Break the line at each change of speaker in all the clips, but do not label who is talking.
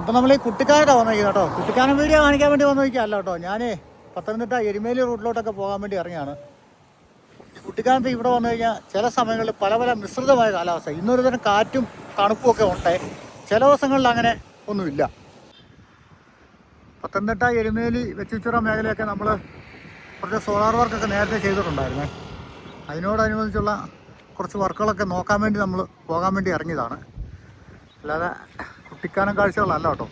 ഇപ്പം നമ്മൾ ഈ കുട്ടിക്കാനത്താണ് വന്നിരിക്കുന്നത് കേട്ടോ കുട്ടിക്കാനം വീഡിയോ കാണിക്കാൻ വേണ്ടി വന്നിരിക്കുകയല്ല കേട്ടോ ഞാൻ പത്തനംതിട്ട എരുമേലി റൂട്ടിലോട്ടൊക്കെ പോകാൻ വേണ്ടി ഇറങ്ങിയാണ്. കുട്ടിക്കാനത്ത് ഇവിടെ വന്നു കഴിഞ്ഞാൽ ചില സമയങ്ങളിൽ പല പല മിശ്രിതമായ കാലാവസ്ഥ. ഇന്നൊരു തരം കാറ്റും തണുപ്പും ഒക്കെ ഉണ്ട്. ചില ദിവസങ്ങളിൽ അങ്ങനെ ഒന്നുമില്ല. പത്തനംതിട്ട എരുമേലി വെച്ചുച്ചിറ മേഖലയൊക്കെ നമ്മൾ കുറച്ച് സോളാർ വർക്കൊക്കെ നേരത്തെ ചെയ്തിട്ടുണ്ടായിരുന്നേ. അതിനോടനുബന്ധിച്ചുള്ള കുറച്ച് വർക്കുകളൊക്കെ നോക്കാൻ വേണ്ടി നമ്മൾ പോകാൻ വേണ്ടി ഇറങ്ങിയതാണ്. അല്ലാതെ കുട്ടിക്കാനം കാഴ്ചകളല്ല കേട്ടോ.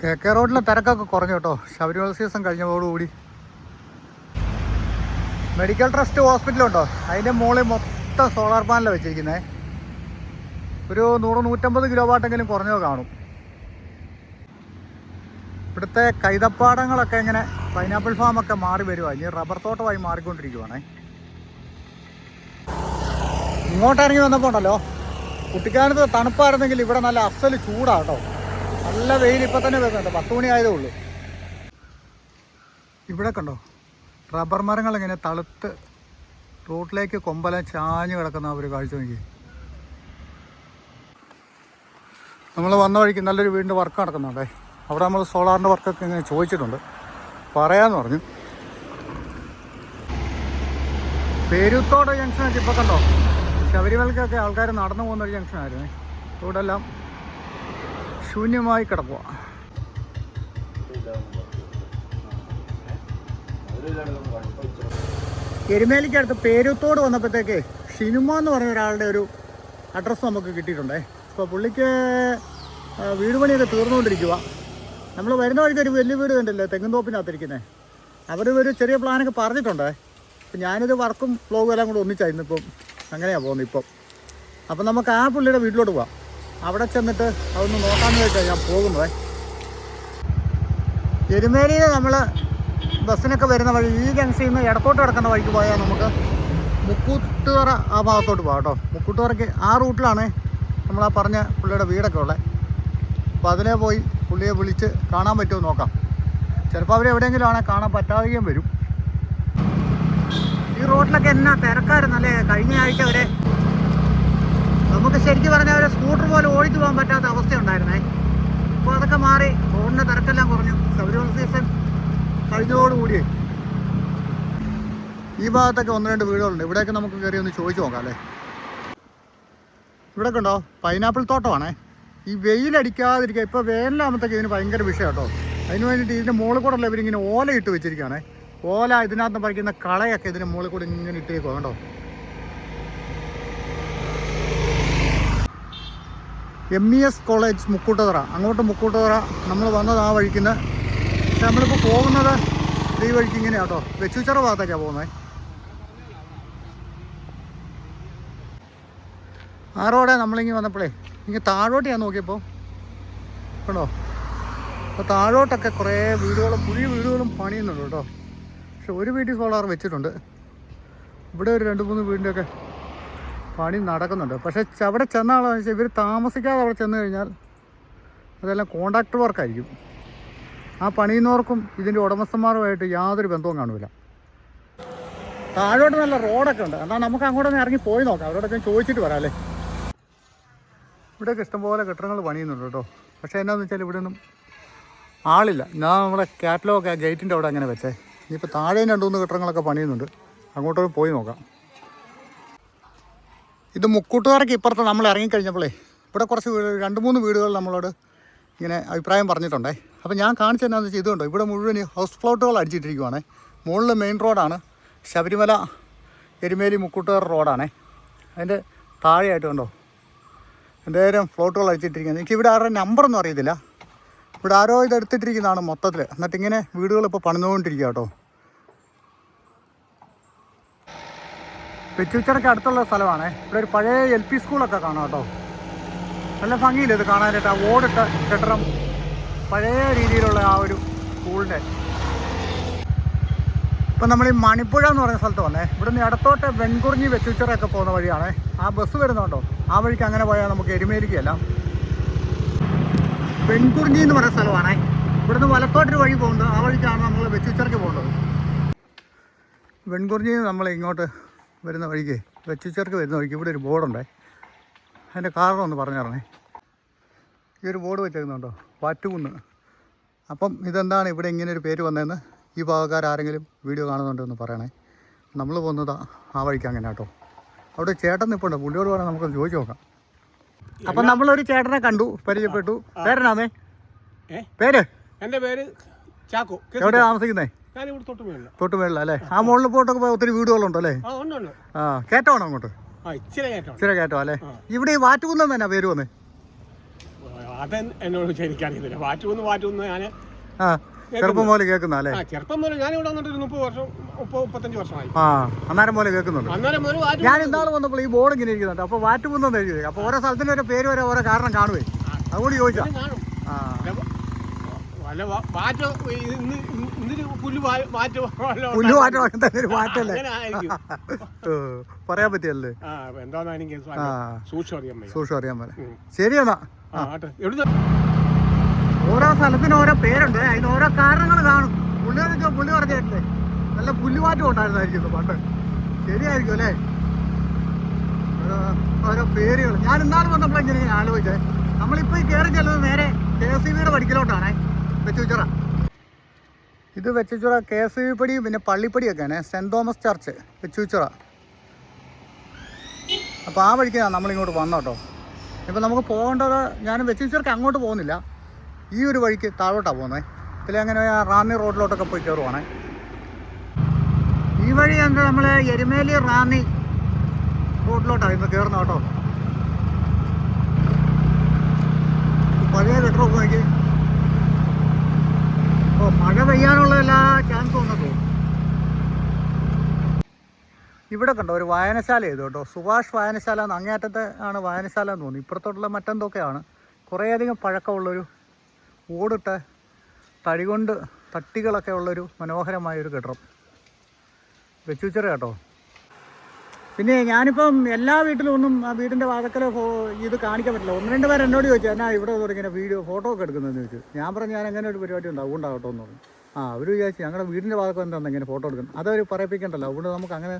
കെ കെ റോഡിലെ തിരക്കൊക്കെ കുറഞ്ഞു കേട്ടോ. ശബരിമല സീസൺ കഴിഞ്ഞതോടുകൂടി. മെഡിക്കൽ ട്രസ്റ്റ് ഹോസ്പിറ്റലുണ്ടോ? അതിന്റെ മുകളിൽ മൊത്തം സോളാർ പാനലാണ് വെച്ചിരിക്കുന്നത് ഒരു നൂറ് നൂറ്റമ്പത് കിലോ വാട്ടെങ്കിലും കുറഞ്ഞോ കാണും. ഇവിടുത്തെ കൈതപ്പാടങ്ങളൊക്കെ ഇങ്ങനെ പൈനാപ്പിൾ ഫാമൊക്കെ മാറി വരുവാ. ഇനി റബ്ബർ തോട്ടമായി മാറിക്കൊണ്ടിരിക്കുവാണേ. ഇങ്ങോട്ടിറങ്ങി വന്നപ്പോൾ ഉണ്ടല്ലോ കുട്ടിക്കാനത്ത് തണുപ്പായിരുന്നെങ്കിൽ ഇവിടെ നല്ല അസൽ ചൂടാ കേട്ടോ നല്ല വെയിൽ ഇപ്പം തന്നെ വരുന്നുണ്ട്. പത്ത് മണി ആയതേ ഉള്ളൂ. ഇവിടെ കണ്ടോ? റബ്ബർ മരങ്ങൾ ഇങ്ങനെ തളുത്ത് റോട്ടിലേക്ക് കൊമ്പലം ചാഞ്ഞു കിടക്കുന്ന ഒരു കാഴ്ച നോക്കി നമ്മൾ വന്ന വഴിക്ക് നല്ലൊരു വീടിന്റെ വർക്ക് നടക്കുന്നുണ്ടേ. അവിടെ നമ്മൾ സോളാറിന്റെ വർക്കൊക്കെ ഇങ്ങനെ ചോദിച്ചിട്ടുണ്ട്. പറയാന്ന് പറഞ്ഞു. പേരുത്തോട് ജംഗ്ഷനൊക്കെ ഇപ്പോൾ കണ്ടോ? ശബരിമലക്കൊക്കെ ആൾക്കാർ നടന്നു പോകുന്ന ഒരു ജംഗ്ഷനായിരുന്നേ ഇവിടെ എല്ലാം ശൂന്യമായി കിടക്കുക എരുമേലിക്കടുത്ത് പേരുത്തോട് വന്നപ്പോഴത്തേക്ക് സിനിമ എന്ന് പറഞ്ഞ ഒരാളുടെ ഒരു അഡ്രസ്സ് നമുക്ക് കിട്ടിയിട്ടുണ്ടേ. അപ്പോൾ പുള്ളിക്ക് വീട് പണിയൊക്കെ തീർന്നുകൊണ്ടിരിക്കുക നമ്മൾ വരുന്ന വഴിക്ക് ഒരു വലിയ വീട് കണ്ടില്ലേ തെങ്ങുംതോപ്പിനകത്തിരിക്കുന്നത് അവർ ഒരു ചെറിയ പ്ലാനൊക്കെ പറഞ്ഞിട്ടുണ്ടേ. അപ്പം ഞാനിത് വർക്കും ഫ്ലോഗും എല്ലാം കൂടെ ഒന്നിച്ചായിരുന്നു ഇപ്പം അങ്ങനെയാണ് പോകുന്നത് ഇപ്പം. അപ്പം നമുക്ക് ആ പുള്ളിയുടെ വീട്ടിലോട്ട് പോവാം. അവിടെ ചെന്നിട്ട് അതൊന്ന് നോക്കാമെന്ന് വെച്ചാൽ ഞാൻ പോകുന്നതേ. എരുമേലിയിൽ നമ്മൾ ബസ്സിനൊക്കെ വരുന്ന വഴി ഈ ജംഗ്ഷനിൽ നിന്ന് ഇടത്തോട്ട് കിടക്കുന്ന വഴിക്ക് പോയാൽ നമുക്ക് മുക്കൂട്ടുതറ ആ ഭാഗത്തോട്ട് പോകാം കേട്ടോ. മുക്കൂട്ടുതറയ്ക്ക് ആ റൂട്ടിലാണ് നമ്മൾ ആ പറഞ്ഞ പുള്ളിയുടെ വീടൊക്കെ ഉള്ളത് അപ്പോൾ അതിലേ പോയി പുള്ളിയെ വിളിച്ച് കാണാൻ പറ്റുമോ നോക്കാം. ചിലപ്പോൾ അവരെവിടെയെങ്കിലും ആണെങ്കിൽ കാണാൻ പറ്റാതെയും വരും. റോഡിലൊക്കെ എന്നാ തിരക്കായിരുന്നല്ലേ കഴിഞ്ഞ ആഴ്ച വരെ. നമുക്ക് ശരിക്കും പറഞ്ഞാൽ ഒരു സ്കൂട്ടർ പോലെ ഓടിച്ചു പോകാൻ പറ്റാത്ത അവസ്ഥയുണ്ടായിരുന്നേ. അപ്പോൾ അതൊക്കെ മാറി റോഡിന്റെ തിരക്കെല്ലാം കുറഞ്ഞു. ശബരിമല സീസൺ കഴിഞ്ഞതോടുകൂടി ഈ ഭാഗത്തൊക്കെ ഒന്ന് രണ്ട് വീടുകളുണ്ട്. ഇവിടെയൊക്കെ നമുക്ക് കയറി ഒന്ന് ചോദിച്ചു നോക്കാം അല്ലേ? ഇവിടെയൊക്കെ ഉണ്ടോ? പൈനാപ്പിൾ തോട്ടമാണേ. ഈ വെയിലടിക്കാതിരിക്കുക ഇപ്പോൾ വേനലാകുമ്പോഴത്തേക്ക് ഇതിന് ഭയങ്കര വിഷയം കേട്ടോ. അതിന് വേണ്ടിയിട്ട് ഇതിന്റെ മുകളിൽ കൂടെ ഉള്ള ഇവരിങ്ങനെ ഓല ഇട്ട് വെച്ചിരിക്കുകയാണേ. ഓല ഇതിനകത്ത് പറിക്കുന്ന കളയൊക്കെ ഇതിന് മുകളിൽ കൂടി ഇങ്ങനെ ഇട്ടേക്കോ കേട്ടോ M E S college Mukkoottuthara. അങ്ങോട്ട് മുക്കൂട്ടുതറ. നമ്മൾ വന്നത് ആ വഴിക്കുന്ന പക്ഷെ നമ്മളിപ്പോൾ പോകുന്നത് ഈ വഴിക്ക് ഇങ്ങനെയാണ് കേട്ടോ. വെച്ചുച്ചറ ഭാഗത്തേക്കാണ് പോകുന്നത്. ആ റോഡേ നമ്മളിങ്ങനെ വന്നപ്പോഴേ ഇങ്ങനെ താഴോട്ട് ഞാൻ നോക്കിയപ്പോൾ കണ്ടോ? അപ്പോൾ താഴോട്ടൊക്കെ കുറേ വീടുകളും പുതിയ വീടുകളും പണിയുന്നുണ്ട് കേട്ടോ. പക്ഷെ ഒരു വീട്ടിൽ സോളാർ വെച്ചിട്ടുണ്ട്. ഇവിടെ ഒരു രണ്ട് മൂന്ന് വീടിന്റെയൊക്കെ പണി നടക്കുന്നുണ്ട്. പക്ഷേ അവിടെ ചെന്ന ആളാണെന്ന് വെച്ചാൽ ഇവർ താമസിക്കാതെ അവിടെ ചെന്ന് കഴിഞ്ഞാൽ അതെല്ലാം കോൺട്രാക്ടർ വർക്കായിരിക്കും. ആ പണിയുന്നവർക്കും ഇതിന്റെ ഉടമസ്ഥന്മാരുമായിട്ട് യാതൊരു ബന്ധവും കാണില്ല താഴോട്ട് നല്ല റോഡൊക്കെ ഉണ്ട്. എന്നാൽ നമുക്ക് അങ്ങോട്ടൊന്ന് ഇറങ്ങി പോയി നോക്കാം. അവരോടൊക്കെ ചോദിച്ചിട്ട് വരാം അല്ലേ? ഇവിടെയൊക്കെ ഇഷ്ടംപോലെ കെട്ടിടങ്ങൾ പണിയുന്നുണ്ട് കേട്ടോ. പക്ഷേ എന്നാന്ന് വെച്ചാൽ ഇവിടെ ഒന്നും ആളില്ല. ഞാൻ നമ്മുടെ കാറ്റലോഗ് ആ ഗേറ്റിന്റെ അവിടെ അങ്ങനെ വെച്ചേ. ഇനിയിപ്പോൾ താഴെയും രണ്ട് മൂന്ന് കെട്ടിടങ്ങളൊക്കെ പണിയുന്നുണ്ട്. അങ്ങോട്ട് പോയി നോക്കാം. ഇത് മുക്കൂട്ടുകാർക്ക് ഇപ്പുറത്ത് നമ്മൾ ഇറങ്ങിക്കഴിഞ്ഞപ്പോഴേ ഇവിടെ കുറച്ച് വീട് രണ്ട് മൂന്ന് വീടുകൾ നമ്മളോട് ഇങ്ങനെ അഭിപ്രായം പറഞ്ഞിട്ടുണ്ടേ. അപ്പോൾ ഞാൻ കാണിച്ചു തന്നാന്ന് വെച്ചാൽ ഇതുണ്ടോ ഇവിടെ മുഴുവൻ ഹൗസ് പ്ലോട്ടുകൾ അടിച്ചിട്ടിരിക്കുവാണ്. മുകളിൽ മെയിൻ റോഡാണ് ശബരിമല എരുമേലി മുക്കൂട്ടുകാർ റോഡാണേ. അതിന്റെ താഴെയായിട്ട് കണ്ടോ എന്തേരം ഫ്ലോട്ടുകൾ അടിച്ചിട്ടിരിക്കുന്നത് എനിക്ക് ഇവിടെ ആരുടെ നമ്പറൊന്നും അറിയത്തില്ല. ഇവിടെ ആരോ ഇത് എടുത്തിട്ടിരിക്കുന്നതാണ് മൊത്തത്തിൽ എന്നിട്ട് ഇങ്ങനെ വീടുകൾ ഇപ്പോൾ പണിതുകൊണ്ടിരിക്കുക കേട്ടോ. വെച്ചുച്ചറയ്ക്ക് അടുത്തുള്ള സ്ഥലമാണേ. ഇവിടെ ഒരു പഴയ എൽ പി സ്കൂളൊക്കെ കാണാം കേട്ടോ. നല്ല ഭംഗിയില്ല ഇത് കാണാനായിട്ട്? ആ ഓടിട്ട കെട്ടിടം പഴയ രീതിയിലുള്ള ആ ഒരു സ്കൂളിന്റെ. ഇപ്പം നമ്മൾ ഈ മണിപ്പുഴ എന്ന് പറയുന്ന സ്ഥലത്ത് വന്നേ. ഇവിടുന്ന് ഇടത്തോട്ട് വെൺകുറിഞ്ഞി വെച്ചുച്ചിറയൊക്കെ പോകുന്ന വഴിയാണേ. ആ ബസ് വരുന്നുണ്ടോ? ആ വഴിക്ക് അങ്ങനെ പോയാൽ നമുക്ക് എരുമേലിക്കല്ല വെൺകുറിഞ്ഞി എന്ന് പറയുന്ന സ്ഥലമാണേ. ഇവിടുന്ന് വലത്തോട്ടൊരു വഴി പോകുന്നത് ആ വഴിക്കാണ് നമ്മൾ വെച്ചുച്ചിറയ്ക്ക് പോകുന്നത്. വെൺകുറിഞ്ഞി നമ്മൾ ഇങ്ങോട്ട് വരുന്ന വഴിക്ക് വെച്ചിച്ചേർക്ക് വരുന്ന വഴിക്ക് ഇവിടെ ഒരു ബോർഡുണ്ടേ. അതിന്റെ കാരണം ഒന്ന് പറഞ്ഞു തരണേ. ഈ ഒരു ബോർഡ് വെച്ചേക്കുന്നുണ്ടോ? പാറ്റുകുന്ന് അപ്പം ഇതെന്താണ് ഇവിടെ ഇങ്ങനെ ഒരു പേര് വന്നതെന്ന് ഈ ഭാഗക്കാരെങ്കിലും വീഡിയോ കാണുന്നുണ്ടോ എന്ന് പറയണേ. നമ്മൾ പോകുന്നത് ആ വഴിക്ക് അങ്ങനെ കേട്ടോ. അവിടെ ചേട്ടൻ നിൽപ്പുണ്ട് പുള്ളിയോട് വേണം നമുക്കൊന്ന് ചോദിച്ചു നോക്കാം. അപ്പം നമ്മളൊരു ചേട്ടനെ കണ്ടു പരിചയപ്പെട്ടു. പേരെന്നാന്നേ
ഏ?
പേര്?
എന്റെ പേര് ചാക്കോ.
എവിടെ താമസിക്കുന്നേ?
ഞാൻ ഇവിടെ തൊട്ട് മേളില.
തൊട്ട് മേളിൽ അല്ലേ? ആ മുകളിൽ പോയിട്ടൊക്കെ ഒത്തിരി വീടുകളുണ്ടോ അല്ലേ?
ആ
കയറ്റമാണോ അങ്ങോട്ട്?
ഇച്ചിരി കയറ്റം
കയറ്റം അല്ലേ? ഇവിടെ ഈ വാറ്റുകുന്നം തന്നെ പേര് വന്നേ?
അത് എന്നോട് എനിക്കറിയത്തില്ല വാറ്റുകുന്ന് വാറ്റുകുന്ന് ഞാൻ
ആ ചെറുപ്പം പോലെ കേൾക്കുന്ന അല്ലേ?
ചെറുപ്പം മുതൽ ഞാൻ ഇവിടെ വന്നിട്ട് മുപ്പത് വർഷം മുപ്പത് മുപ്പത്തഞ്ച് വർഷമായി.
ആ അന്നേരം പോലെ കേൾക്കുന്നുണ്ട്.
അന്നേരം മുതൽ
ഞാൻ ഇന്നാൾ വന്നപ്പോൾ ഈ ബോർഡ് ഇങ്ങനെ ഇരിക്കുന്നുണ്ട്. അപ്പോൾ വാറ്റുകുന്നം എഴുതി അപ്പോൾ ഓരോ സ്ഥലത്തിന് ഓരോ പേര് വരെ ഓരോ കാരണം കാണുവേ. അതുകൊണ്ട് ചോദിച്ചാ
കാണും.
ആ.
വല്ല വാറ്റ് ഇന്ന് പുല്ല് വല്ല
പുല്ല് മാറ്റം ഒരു മാറ്റല്ലേ പറയാൻ പറ്റിയല്ലേ
ആ സൂക്ഷിച്ചു അറിയാൻ
സൂക്ഷിച്ചു അറിയാൻ പോലെ
ഉം.
ശരി എന്നാ.
ആ ആട്ടെ. എവിടെ
ഓരോ സ്ഥലത്തിന് ഓരോ പേരുണ്ട്. അതിന് ഓരോ കാരണങ്ങൾ കാണും. പുള്ളി പറഞ്ഞോ പുള്ളി പറഞ്ഞിട്ടില്ലേ നല്ല പുല്ലുമാറ്റം ഉണ്ടായിരുന്നായിരിക്കും പണ്ട്. ശരിയായിരിക്കും അല്ലേ? ഓരോ- പേരുകൾ. ഞാൻ ഇന്നാൾ ഞാൻ ആലോചിച്ചേ. നമ്മളിപ്പോൾ ഈ കയറി ചെല്ലുന്നത് നേരെ കെ എസ് സി ബിയുടെ പഠിക്കലോട്ടാണേ. വെച്ചുച്ചിറ ഇത് വെച്ചുച്ചിറ കെ എസ് യു പടി പിന്നെ പള്ളിപ്പടിയൊക്കെയാണ്. Saint Thomas church Vechoochira. അപ്പോൾ ആ വഴിക്കാണ് നമ്മളിങ്ങോട്ട് വന്നോട്ടോ ഇപ്പം നമുക്ക് പോകേണ്ടത് ഞാൻ വെച്ചുച്ചിറക്ക് അങ്ങോട്ട് പോകുന്നില്ല. ഈ ഒരു വഴിക്ക് താഴോട്ടാണ് പോകുന്നത് ഇതിൽ അങ്ങനെ റാന്നി റോഡിലോട്ടൊക്കെ പോയി കയറുവാണേ. ഈ വഴി എന്താ നമ്മൾ എരുമേലി റാന്നി റോഡിലോട്ടാണ് ഇന്ന് കയറുന്നത് കേട്ടോ പഴയ പെട്രോൾ നോക്കി ഓ മഴ പെയ്യാനുള്ള എല്ലാ ചാൻസും ഒന്ന് ഇവിടെ കണ്ടോ ഒരു വായനശാല ചെയ്തു കേട്ടോ. സുഭാഷ് വായനശാല എന്ന് ആണ് വായനശാല എന്ന് തോന്നുന്നു. ഇപ്പുറത്തോട്ടുള്ള മറ്റെന്തൊക്കെയാണ്? കുറേയധികം പഴക്കമുള്ളൊരു ഓടിട്ട തടി കൊണ്ട് തട്ടികളൊക്കെ ഉള്ളൊരു മനോഹരമായൊരു കെട്ടിടം വെച്ചുച്ചറ കേട്ടോ. പിന്നെ ഞാനിപ്പം എല്ലാ വീട്ടിലും ഒന്നും ആ വീടിന്റെ വാതക്കലോ ഇത് കാണിക്കാൻ പറ്റില്ല. ഒന്ന് രണ്ട് പേർ എന്നോട് ചോദിച്ചു എന്നാ ഇവിടെ ഇങ്ങനെ വീഡിയോ ഫോട്ടോ ഒക്കെ എടുക്കുന്നതെന്ന്? ചോദിച്ചു. ഞാൻ പറഞ്ഞു ഞാൻ അങ്ങനെ ഒരു പരിപാടി ഉണ്ട് അതുകൊണ്ടാകട്ടോ എന്ന് പറഞ്ഞു. ആ അവർ വിചാരിച്ചു ഞങ്ങളുടെ വീടിന്റെ വാതക്കം എന്താണെന്ന് ഇങ്ങനെ ഫോട്ടോ എടുക്കുന്നത്? അതവർ പറയിപ്പിക്കണ്ടല്ലോ. അതുകൊണ്ട് നമുക്ക് അങ്ങനെ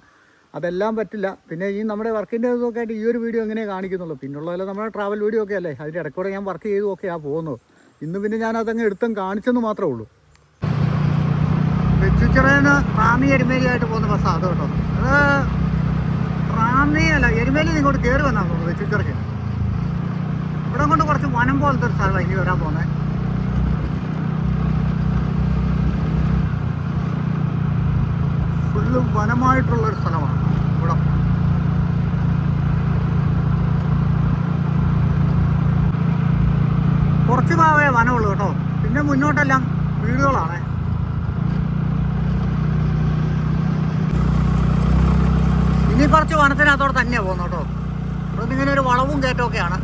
അതെല്ലാം പറ്റില്ല. പിന്നെ ഈ നമ്മുടെ വർക്കിന്റെ ഇതൊക്കെ ആയിട്ട് ഈ ഒരു വീഡിയോ എങ്ങനെ കാണിക്കുന്നുള്ളൂ. പിന്നുള്ളതല്ല നമ്മുടെ ട്രാവൽ വീഡിയോ ഒക്കെ അല്ലേ? അതിന്റെ ഇടയ്ക്കൂടെ ഞാൻ വർക്ക് ചെയ്തു ആ പോകുന്നത്. ഇന്ന് പിന്നെ ഞാൻ അതങ്ങ് എടുത്തും കാണിച്ചെന്ന് മാത്രമേ ഉള്ളൂ. വെച്ചുച്ചിറയിൽ നിന്ന് പാമി എരുമേലിയായിട്ട് പോകുന്ന ബസ്സാണ് അത് കേട്ടോ. അത് റാന്നി അല്ല എരുമേലി ഇങ്ങോട്ട് കയറി വന്നാൽ പോകുന്നത് ചുറ്റർക്ക്. ഇവിടെ കൊണ്ട് കുറച്ച് വനം പോലത്തെ ഒരു സ്ഥലമാണ് ഇനി വരാൻ പോകുന്നത് ഫുള്ള് വനമായിട്ടുള്ള ഒരു സ്ഥലമാണ് ഇവിടെ. കുറച്ച് ഭാവേ വനമുള്ളൂ കേട്ടോ. പിന്നെ മുന്നോട്ടെല്ലാം വീടുകളാണ്. ഇനി കുറച്ച് വനത്തിനകത്തോടെ തന്നെയാണ് പോകുന്നത് കേട്ടോ. ഇവിടെ ഇങ്ങനെ ഒരു വളവും കയറ്റമൊക്കെയാണ്.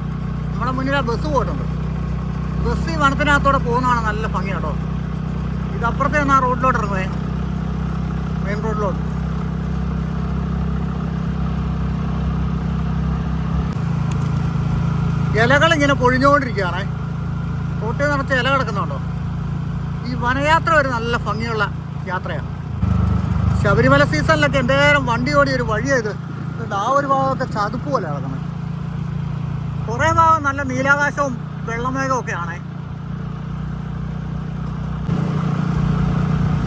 നമ്മുടെ മുന്നിൽ ആ ബസ് പോയിട്ടുണ്ട്. ബസ് ഈ വനത്തിനകത്തോടെ പോകുന്നതാണ് നല്ല ഭംഗി കേട്ടോ. ഇതപ്പുറത്തെ ഒന്ന് ആ റോഡിലോട്ട് ഇറങ്ങുവേ. മെയിൻ റോഡിലോട്ട്. ഇലകൾ ഇങ്ങനെ പൊഴിഞ്ഞുകൊണ്ടിരിക്കുകയാണേ. റോട്ടിൽ നിറച്ച് ഇല കിടക്കുന്നുണ്ടോ? ഈ വനയാത്ര ഒരു നല്ല ഭംഗിയുള്ള യാത്രയാണ്. ശബരിമല സീസണിലൊക്കെ എന്തേരം വണ്ടി ഓടി ഒരു വഴിയായത് ഇതുണ്ട്. ആ ഒരു ഭാഗമൊക്കെ ചതുപ്പ് പോലെ കിടക്കണം. കുറേ ഭാഗം നല്ല നീലാകാശവും വെള്ളമേഘവും ആണ്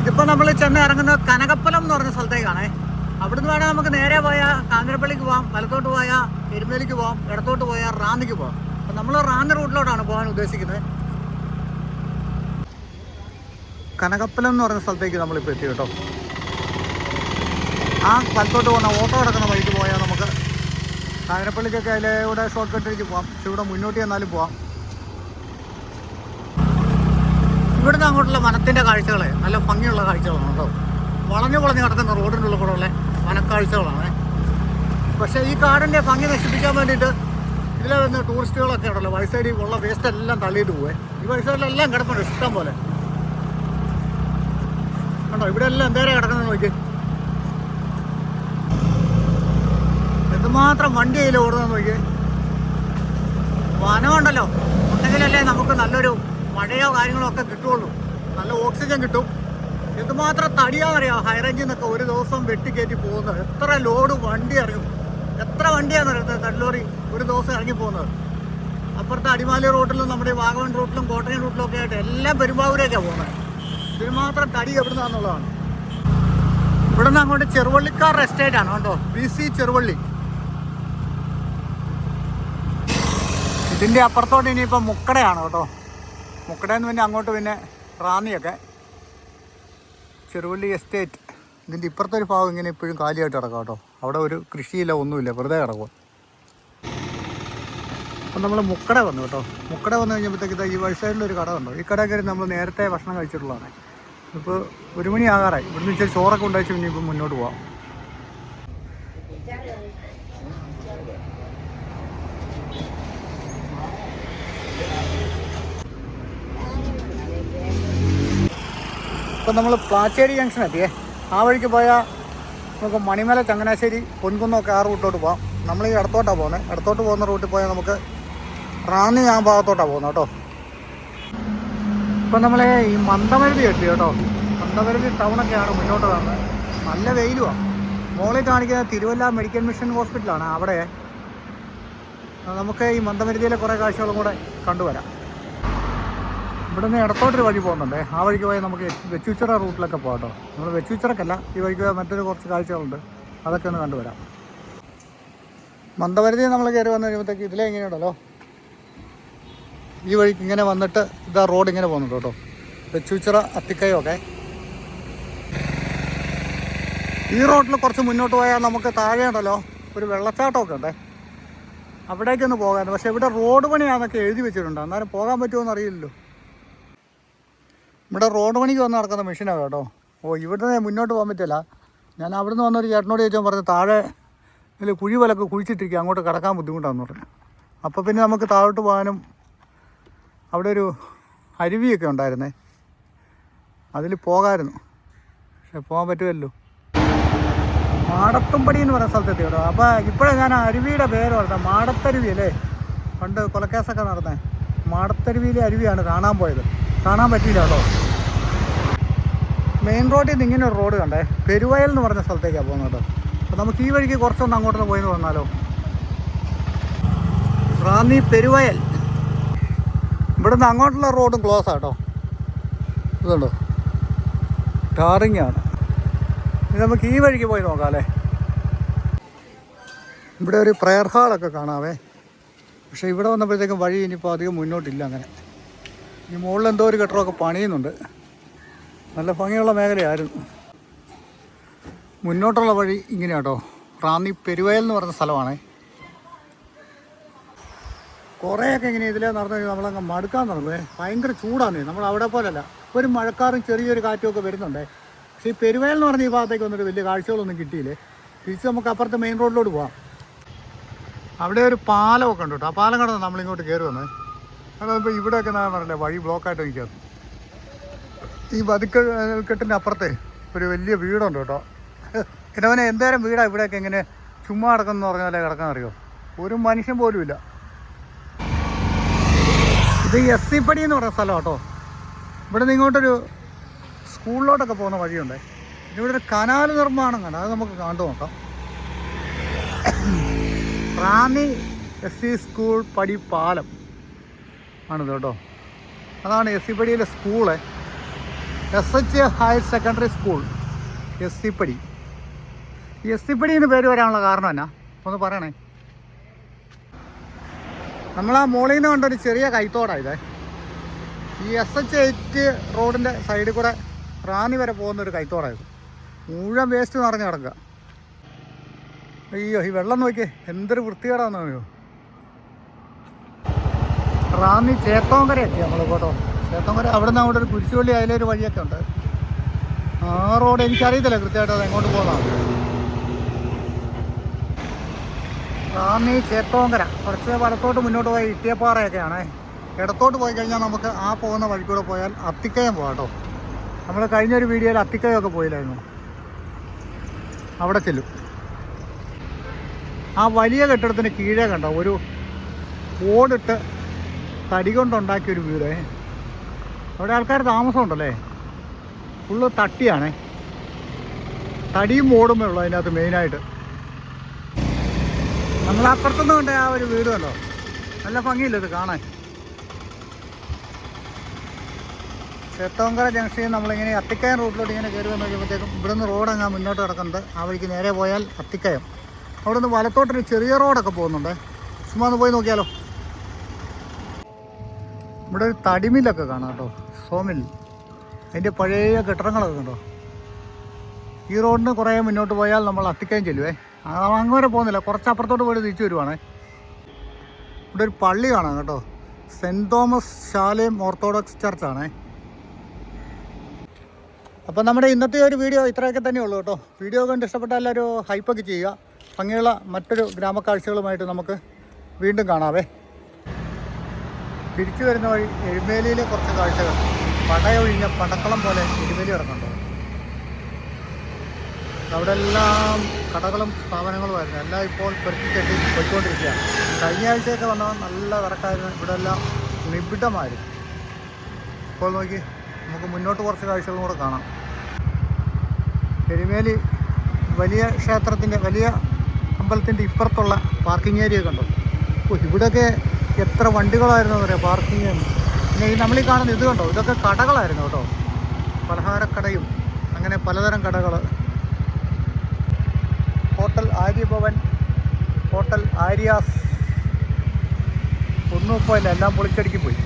ഇതിപ്പോൾ നമ്മൾ ചെന്ന് ഇറങ്ങുന്നത് കനകപ്പലം എന്ന് പറഞ്ഞ സ്ഥലത്തേക്കാണേ. അവിടുന്ന് വേണേൽ നമുക്ക് നേരെ പോയാൽ കാഞ്ഞിരപ്പള്ളിക്ക് പോവാം വലത്തോട്ട് പോയാൽ എരുമേലിക്ക് പോവാം ഇടത്തോട്ട് പോയാൽ റാന്നിക്ക് പോവാം. അപ്പം നമ്മൾ റാന്നി റൂട്ടിലോട്ടാണ് പോകാൻ ഉദ്ദേശിക്കുന്നത്. കനകപ്പലം എന്ന് പറഞ്ഞ സ്ഥലത്തേക്ക് നമ്മളിപ്പോൾ എത്തി കേട്ടോ. ആ സ്ഥലത്തോട്ട് പോകുന്ന ഓട്ടോ കിടക്കുന്ന വഴിക്ക് പോയാൽ നമുക്ക് കാഞ്ഞിരപ്പള്ളിക്കൊക്കെ അതിലൂടെ ഷോർട്ട് കട്ടിലേക്ക് പോവാം. പക്ഷെ ഇവിടെ മുന്നോട്ട് ചെന്നാലും പോവാം. ഇവിടുന്ന് അങ്ങോട്ടുള്ള വനത്തിന്റെ കാഴ്ചകളെ നല്ല ഭംഗിയുള്ള കാഴ്ചകളാണ് കേട്ടോ. വളഞ്ഞു വളഞ്ഞ് കിടക്കുന്ന റോഡിന്റെ ഉള്ളിൽ കൂടെ ഉള്ള വനക്കാഴ്ചകളാണ്. പക്ഷേ ഈ കാടിന്റെ ഭംഗി നശിപ്പിക്കാൻ വേണ്ടിയിട്ട് ഇതിലെ വന്ന് ടൂറിസ്റ്റുകളൊക്കെ ഉണ്ടല്ലോ. വയസ്സൈഡിൽ ഉള്ള വേസ്റ്റ് എല്ലാം തള്ളിയിട്ട് പോവേ. ഈ വയസ്സൈഡിലെല്ലാം കിടപ്പുണ്ട്. ഇഷ്ടം പോലെ. കണ്ടോ? ഇവിടെ എല്ലാം എന്തേരം കിടക്കുന്നത് നോക്കി എന്തുമാത്രം വണ്ടി അതിൽ ഓടുന്നത് നോക്കിയേ വനമുണ്ടല്ലോ ഉണ്ടെങ്കിലല്ലേ നമുക്ക് നല്ലൊരു മഴയോ കാര്യങ്ങളോ ഒക്കെ കിട്ടുള്ളൂ. നല്ല ഓക്സിജൻ കിട്ടും. എന്തുമാത്രം തടിയാണെന്നറിയാം ഹൈറേഞ്ചിൽ നിന്നൊക്കെ ഒരു ദിവസം വെട്ടിക്കയറ്റി പോകുന്നത്. എത്ര ലോഡ് വണ്ടി ഇറങ്ങും. എത്ര വണ്ടിയാണെന്ന് അറിയാം തടിലോറി ഒരു ദിവസം ഇറങ്ങി പോകുന്നത്. അപ്പുറത്തെ അടിമാലി റൂട്ടിലും നമ്മുടെ വാഗവൺ റൂട്ടിലും കോട്ടയം റൂട്ടിലും ഒക്കെ ആയിട്ട് എല്ലാം പെരുമ്പാവൂരേക്കാണ് പോകുന്നത്. ഇതിനുമാത്രം തടി എവിടുന്നാന്നുള്ളതാണ്. ഇവിടുന്ന് അങ്ങോട്ട് ചെറുവള്ളിക്കാർ എസ്റ്റേറ്റ് ആണ് കേട്ടോ ബി സി ചെറുവള്ളി. ഇതിന്റെ അപ്പുറത്തോട്ട് ഇനിയിപ്പോൾ മുക്കടയാണ് കേട്ടോ. മുക്കടയെന്ന് പിന്നെ അങ്ങോട്ട് പിന്നെ റാന്നിയൊക്കെ. ചെറുവള്ളി എസ്റ്റേറ്റ്. ഇതിന്റെ ഇപ്പുറത്തൊരു ഭാഗം ഇങ്ങനെ ഇപ്പോഴും കാലിയായിട്ട് കിടക്കാം കേട്ടോ. അവിടെ ഒരു കൃഷിയില്ല ഒന്നുമില്ല. വെറുതെ കിടക്കുക അപ്പം നമ്മൾ മുക്കട വന്നു കേട്ടോ. മുക്കട വന്നു കഴിഞ്ഞപ്പോഴത്തേക്ക് ഈ വഴി സൈഡിലൊരു കട ഉണ്ടോ ഈ കട കയറി നമ്മൾ നേരത്തെ ഭക്ഷണം കഴിച്ചിട്ടുള്ളതാണ്. ഇപ്പോൾ ഒരു മണി ആകാറായി. ഇവിടുന്ന് ഇച്ചിരി ചോറൊക്കെ ഉണ്ടാക്കി ഇനി ഇപ്പം മുന്നോട്ട് പോവാം. ഇപ്പം നമ്മൾ പ്ലാച്ചേരി ജംഗ്ഷൻ എത്തിയേ ആ വഴിക്ക് പോയാൽ നമുക്ക് മണിമല ചങ്ങനാശ്ശേരി പൊൻകുന്നൊക്കെ ആ റൂട്ടിലോട്ട് പോകാം നമ്മൾ ഈ ഇടത്തോട്ടാണ് പോകുന്നത് ഇടത്തോട്ട് പോകുന്ന റൂട്ടിൽ പോയാൽ നമുക്ക് റാന്നി ആ ഭാഗത്തോട്ടാണ് പോകുന്നത് കേട്ടോ. ഇപ്പം നമ്മൾ ഈ മന്ദമരുതി എത്തി കേട്ടോ. മന്ദമരുതി ടൗണൊക്കെയാണ് മുന്നോട്ട് കാണുന്നത് നല്ല വെയിലുമാണ് മോളിൽ കാണിക്കുന്ന തിരുവല്ല മെഡിക്കൽ മിഷൻ ഹോസ്പിറ്റലാണ്. അവിടെ നമുക്ക് ഈ മന്ദമരുതിയിലെ കുറേ കാഴ്ചകളും കൂടെ കണ്ടുവരാം. ഇവിടെ നിന്ന് ഇടത്തോട്ടൊരു വഴി പോകുന്നുണ്ടേ. ആ വഴിക്ക് പോയാൽ നമുക്ക് വെച്ചുച്ചിറ റൂട്ടിലൊക്കെ പോകാം കേട്ടോ. നമ്മൾ വെച്ചുച്ചിറക്കല്ല ഈ വഴിക്ക് മറ്റൊരു കുറച്ച് കാഴ്ചകളുണ്ട്. അതൊക്കെ ഒന്ന് കണ്ടുവരാം മന്ദപരിധി നമ്മൾ കയറി വന്നു കഴിയുമ്പോഴത്തേക്ക് ഇതിലേ ഇങ്ങനെയുണ്ടല്ലോ. ഈ വഴിക്ക് ഇങ്ങനെ വന്നിട്ട് ഇതാ റോഡ് ഇങ്ങനെ പോകുന്നുണ്ട് കേട്ടോ. വെച്ചുച്ചിറ അത്തിക്കയൊക്കെ. ഈ റോഡിൽ കുറച്ച് മുന്നോട്ട് പോയാൽ നമുക്ക് താഴെ ഉണ്ടല്ലോ ഒരു വെള്ളച്ചാട്ടമൊക്കെ ഉണ്ടേ. അവിടേക്കൊന്ന് പോകാൻ പക്ഷേ ഇവിടെ റോഡ് പണിയാണെന്നൊക്കെ എഴുതി വെച്ചിട്ടുണ്ട്. അന്നേരം പോകാൻ പറ്റുമോ എന്ന് അറിയില്ലല്ലോ ഇവിടെ റോഡ് പണിക്ക് വന്ന് നടക്കുന്ന മെഷീനാണ് കേട്ടോ. ഓ ഇവിടുന്ന് മുന്നോട്ട് പോകാൻ പറ്റില്ല. ഞാൻ അവിടുന്ന് വന്നൊരു ചേട്ടനോട് ചോദിച്ചാൽ പറഞ്ഞു താഴെ ഇതിൽ കുഴി വിലക്ക് കുഴിച്ചിട്ടിരിക്കുക. അങ്ങോട്ട് കിടക്കാൻ ബുദ്ധിമുട്ടാണെന്ന് പറഞ്ഞു. അപ്പോൾ പിന്നെ നമുക്ക് താഴോട്ട് പോകാനും അവിടെ ഒരു അരുവിയൊക്കെ ഉണ്ടായിരുന്നേ. അതിൽ പോകാമായിരുന്നു പക്ഷെ പോകാൻ പറ്റുമല്ലോ മാടത്തുംപടി എന്ന് പറയുന്ന സ്ഥലത്തെത്തി കേട്ടോ. അപ്പോൾ ഇപ്പോഴേ ഞാൻ അരുവിയുടെ പേര് പറഞ്ഞത് മാടത്തരുവി അല്ലേ? പണ്ട് കൊലക്കേസൊക്കെ നടന്നേ. മാടത്തരുവിയിലെ അരുവിയാണ് കാണാൻ പോയത്. കാണാൻ പറ്റിയില്ല കേട്ടോ. മെയിൻ റോഡിൽ നിന്ന് ഇങ്ങനെ ഒരു റോഡ് കണ്ടേ. പെരുവയൽ എന്ന് പറഞ്ഞ സ്ഥലത്തേക്കാണ് പോകുന്നത് കേട്ടോ. അപ്പോൾ നമുക്ക് ഈ വഴിക്ക് കുറച്ചൊന്ന് അങ്ങോട്ടൊന്ന് പോയെന്ന് പറഞ്ഞാലോ? റാന്നി പെരുവയൽ. ഇവിടുന്ന് അങ്ങോട്ടുള്ള റോഡും ക്ലോസ് ആട്ടോ ഇതുണ്ടോ? ടാറിങ് ആണ്. ഇനി നമുക്ക് ഈ വഴിക്ക് പോയി നോക്കാം അല്ലേ ഇവിടെ ഒരു പ്രയർ ഹാളൊക്കെ കാണാവേ. പക്ഷേ ഇവിടെ വന്നപ്പോഴത്തേക്കും വഴി ഇനിയിപ്പോൾ അധികം മുന്നോട്ടില്ല അങ്ങനെ. ഈ മുകളിൽ എന്തോ ഒരു കെട്ടിടമൊക്കെ പണിയുന്നുണ്ട്. നല്ല ഭംഗിയുള്ള മേഖലയായിരുന്നു. മുന്നോട്ടുള്ള വഴി ഇങ്ങനെയാട്ടോ. റാന്നി പെരുവയൽ എന്ന് പറഞ്ഞ സ്ഥലമാണ്. കുറേയൊക്കെ ഇങ്ങനെ ഇതിലേ നടന്നു കഴിഞ്ഞാൽ നമ്മളങ്ങ് മടുക്കാൻ തുടങ്ങുമേ ഭയങ്കര ചൂടാണ് നമ്മൾ അവിടെ പോലല്ല. ഒരു മഴക്കാറും ചെറിയൊരു കാറ്റും ഒക്കെ വരുന്നുണ്ടേ. പക്ഷേ ഈ പെരുവയൽ എന്ന് പറഞ്ഞ ഈ ഭാഗത്തേക്ക് വന്നിട്ട് വലിയ കാഴ്ചകളൊന്നും കിട്ടിയില്ലേ? തിരിച്ച് നമുക്ക് അപ്പുറത്തെ മെയിൻ റോഡിലോട്ട് പോവാം. അവിടെ ഒരു പാലമൊക്കെ ഉണ്ട് കേട്ടോ. ആ പാലം കടന്ന് നമ്മളിങ്ങോട്ട് കയറി അതാകുമ്പോൾ ഇവിടെയൊക്കെ ഞാൻ പറഞ്ഞില്ലേ വഴി ബ്ലോക്ക് ആയിട്ട് നിൽക്കാറ് ഈ വതുക്കെട്ടിന്റെ അപ്പുറത്തെ ഒരു വലിയ വീടുണ്ട് കേട്ടോ. ഇതവനെ എന്തേരം വീടാണ് ഇവിടെയൊക്കെ എങ്ങനെ ചുമ്മാ കിടക്കുന്ന പറഞ്ഞാലേ കിടക്കാൻ അറിയോ? ഒരു മനുഷ്യൻ പോലും ഇല്ല. ഇത് എസ് സി പടി എന്ന് പറയുന്ന സ്ഥലം കേട്ടോ. ഇവിടെ നിന്ന് ഇങ്ങോട്ടൊരു സ്കൂളിലോട്ടൊക്കെ പോകുന്ന വഴിയുണ്ട്. പിന്നെ ഇവിടെ ഒരു കനാൽ നിർമ്മാണം കണ്ട അത് നമുക്ക് കണ്ടു നോക്കാം. റാന്നി എസ് സി സ്കൂൾ പടി പാലം ആണിത് കേട്ടോ. അതാണ് S C പടിയിലെ school S H higher secondary school S C പടി എസ് സി പേര് വരാനുള്ള കാരണം എന്നാ? ഒന്ന് പറയണേ. നമ്മൾ ആ മോളിൽ നിന്ന് കണ്ടൊരു ചെറിയ കൈത്തോടാണ് ഇതേ. ഈ എസ് എച്ച് എയ്റ്റ് റോഡിന്റെ സൈഡിൽ കൂടെ റാന്നി വരെ പോകുന്ന ഒരു കൈത്തോടായത് മുഴുവൻ വേസ്റ്റ് നിറഞ്ഞു കിടക്കുക. അയ്യോ ഈ വെള്ളം നോക്കിയേ എന്തൊരു വൃത്തികേടാന്ന് അറിയോ? റാന്നി ചേത്തോങ്കര എത്തി നമ്മൾ കേട്ടോ ചേത്തോങ്കര അവിടെ നിന്ന് അവിടെ ഒരു കുരിശുപള്ളി അതിലൊരു വഴിയൊക്കെ ഉണ്ട്. ആ റോഡ് എനിക്കറിയത്തില്ല കൃത്യമായിട്ട് അത് എങ്ങോട്ട് പോകുന്നതാണ് റാന്നി ചേത്തോങ്കര കുറച്ച് വലത്തോട്ട് മുന്നോട്ട് പോയി ഇട്ടിയപ്പാറയൊക്കെയാണ്. ഇടത്തോട്ട് പോയി കഴിഞ്ഞാൽ നമുക്ക് ആ പോകുന്ന വഴി പോയാൽ അത്തിക്കയം പോകാം കേട്ടോ. നമ്മൾ കഴിഞ്ഞൊരു വീഡിയോയിൽ അത്തിക്കയമൊക്കെ പോയില്ലായിരുന്നു? അവിടെ ചെല്ലും. ആ വലിയ കെട്ടിടത്തിന് കീഴേ കണ്ടോ? ഒരു ഓടിട്ട് തടി കൊണ്ടുണ്ടാക്കിയ ഒരു വീട്. അവിടെ ആൾക്കാർ താമസമുണ്ടല്ലേ? ഫുള്ള് തട്ടിയാണേ. തടിയും ഓടുമേ ഉള്ളൂ അതിനകത്ത് മെയിനായിട്ട്. നമ്മൾ അപ്പുറത്തുനിന്ന് കൊണ്ട് ആ ഒരു വീട് കണ്ടോ? നല്ല ഭംഗിയില്ല ഇത് കാണാൻ? ചെത്തോങ്കര ജംഗ്ഷനിൽ നമ്മളിങ്ങനെ അത്തിക്കയം റൂട്ടിലോട്ട് ഇങ്ങനെ കയറി വന്ന് കഴിയുമ്പോഴത്തേക്കും ഇവിടുന്ന് റോഡ് അങ്ങ് മുന്നോട്ട് കിടക്കുന്നത് ആ വഴിക്ക് നേരെ പോയാൽ അത്തിക്കയം. അവിടെ നിന്ന് വലത്തോട്ടൊരു ചെറിയ റോഡൊക്കെ പോകുന്നുണ്ട്. ചുമ്മാ ഒന്ന് പോയി നോക്കിയാലോ? ഇവിടെ ഒരു തടിമില്ലൊക്കെ കാണാം കേട്ടോ. സോമിൽ. അതിന്റെ പഴയ കെട്ടിടങ്ങളൊക്കെ കണ്ടോ? ഈ റോഡിന് കുറേ മുന്നോട്ട് പോയാൽ നമ്മൾ അത്തിക്കയം ചെല്ലുവേ. ആ, അങ്ങ് വരെ പോകുന്നില്ല. കുറച്ച് അപ്പുറത്തോട്ട് പോയി തിരിച്ചു വരുവാണേ. ഇവിടെ ഒരു പള്ളി കാണാം കേട്ടോ. സെന്റ് തോമസ് ശാലേം ഓർത്തഡോക്സ് ചർച്ചാണേ അപ്പോൾ നമ്മുടെ ഇന്നത്തെ ഒരു വീഡിയോ ഇത്രയൊക്കെ തന്നെ ഉള്ളൂ കേട്ടോ. വീഡിയോ കണ്ട് ഇഷ്ടപ്പെട്ട എല്ലാവരും ഹൈപ്പൊക്കെ ചെയ്യുക. ഭംഗിയുള്ള മറ്റൊരു ഗ്രാമക്കാഴ്ചകളുമായിട്ട് നമുക്ക് വീണ്ടും കാണാവേ. തിരിച്ചു വരുന്ന വഴി എഴുമേലിയിലെ കുറച്ച് കാഴ്ചകൾ. പടയൊഴിഞ്ഞ പടക്കളം പോലെ എരുമേലി കിടക്കുന്നുണ്ടോ അവിടെ എല്ലാം കടകളും സ്ഥാപനങ്ങളുമായിരുന്നു എല്ലാം ഇപ്പോൾ പെറുക്കി കെട്ടി പോയിക്കൊണ്ടിരിക്കുകയാണ്. കഴിഞ്ഞ ആഴ്ചയൊക്കെ വന്നാൽ നല്ല വിറക്കായിരുന്നു ഇവിടെ എല്ലാം നിബിഡമായിരുന്നു. ഇപ്പോൾ നോക്കി നമുക്ക് മുന്നോട്ട് കുറച്ച് കാഴ്ചകളും കൂടെ കാണാം. എരുമേലി വലിയ ക്ഷേത്രത്തിന്റെ വലിയ അമ്പലത്തിന്റെ ഇപ്പുറത്തുള്ള പാർക്കിംഗ് ഏരിയ കണ്ടോ ഓ ഇവിടെയൊക്കെ എത്ര വണ്ടികളായിരുന്നു പറയാം പാർക്കിങ് പിന്നെ ഈ നമ്മൾ ഈ കാണുന്ന ഇത് കണ്ടോ? ഇതൊക്കെ കടകളായിരുന്നു കേട്ടോ. പലഹാരക്കടയും അങ്ങനെ പലതരം കടകൾ ഹോട്ടൽ ആര്യഭവൻ ഹോട്ടൽ ആര്യാസ്. ഒന്നും ഇപ്പോൾ ഇല്ല എല്ലാം പൊളിച്ചടുക്കി പോയി.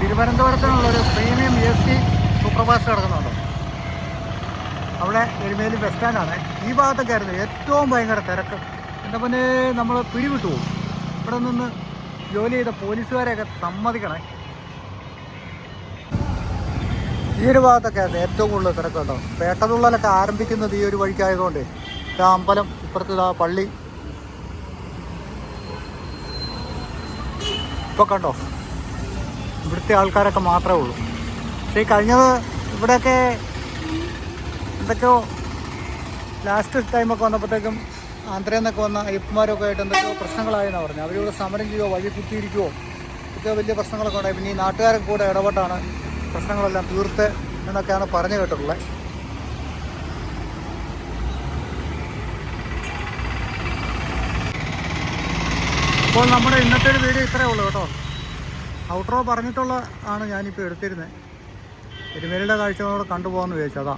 തിരുവനന്തപുരത്തിനുള്ള ഒരു പ്രീമിയം എ സി സൂപ്പർഫാസ്റ്റ് കിടക്കുന്നുണ്ടോ അവിടെ എരുമേലി ബസ് സ്റ്റാൻഡാണ് ഈ ഭാഗത്തൊക്കെ ആയിരുന്നു ഏറ്റവും ഭയങ്കര തിരക്ക്. എന്താ പിന്നെ നമ്മൾ പിടിവിട്ടു പോകും ഇവിടെ നിന്ന് ജോലി ചെയ്ത പോലീസുകാരെയൊക്കെ സമ്മതിക്കണേ. ഈ ഒരു ഭാഗത്തൊക്കെ ആയിരുന്നു ഏറ്റവും കൂടുതൽ തിരക്ക് കേട്ടോ. പേട്ടതുള്ളലൊക്കെ ആരംഭിക്കുന്നത് ഈ ഒരു വഴിക്കായതുകൊണ്ട്. ഇതാ അമ്പലം ഇപ്പുറത്ത് ഇതാ പള്ളി. ഇപ്പോൾ കണ്ടോ? ഇവിടുത്തെ ആൾക്കാരൊക്കെ മാത്രമേ ഉള്ളൂ. പക്ഷേ കഴിഞ്ഞത് ഇവിടെയൊക്കെ എന്തൊക്കെയോ ലാസ്റ്റ് ടൈമൊക്കെ വന്നപ്പോഴത്തേക്കും ആന്ധ്രയിൽ നിന്നൊക്കെ വന്ന അയ്യപ്പന്മാരൊക്കെ ആയിട്ട് എന്തൊക്കെയോ പ്രശ്നങ്ങളായെന്നാണ് പറഞ്ഞത് അവരിവിടെ സമരം ചെയ്യുമോ വഴി കുത്തിയിരിക്കുമോ ഒക്കെ വലിയ പ്രശ്നങ്ങളൊക്കെ ഉണ്ടായി. പിന്നെ ഈ നാട്ടുകാരൊക്കെ കൂടെ ഇടപെട്ടാണ് പ്രശ്നങ്ങളെല്ലാം തീർത്ത് എന്നൊക്കെയാണ് പറഞ്ഞു കേട്ടിട്ടുള്ളത് അപ്പോൾ നമ്മുടെ ഇന്നത്തെ ഒരു വീഡിയോ ഇത്രയേ ഉള്ളൂ കേട്ടോ. ഔട്ട്റോ പറഞ്ഞിട്ടുള്ള ആണ് ഞാനിപ്പോൾ എടുത്തിരുന്നത് എരുമേലിയുടെ കാഴ്ചകളോട് കണ്ടുപോകാമെന്ന് വിചാരിച്ചതാ.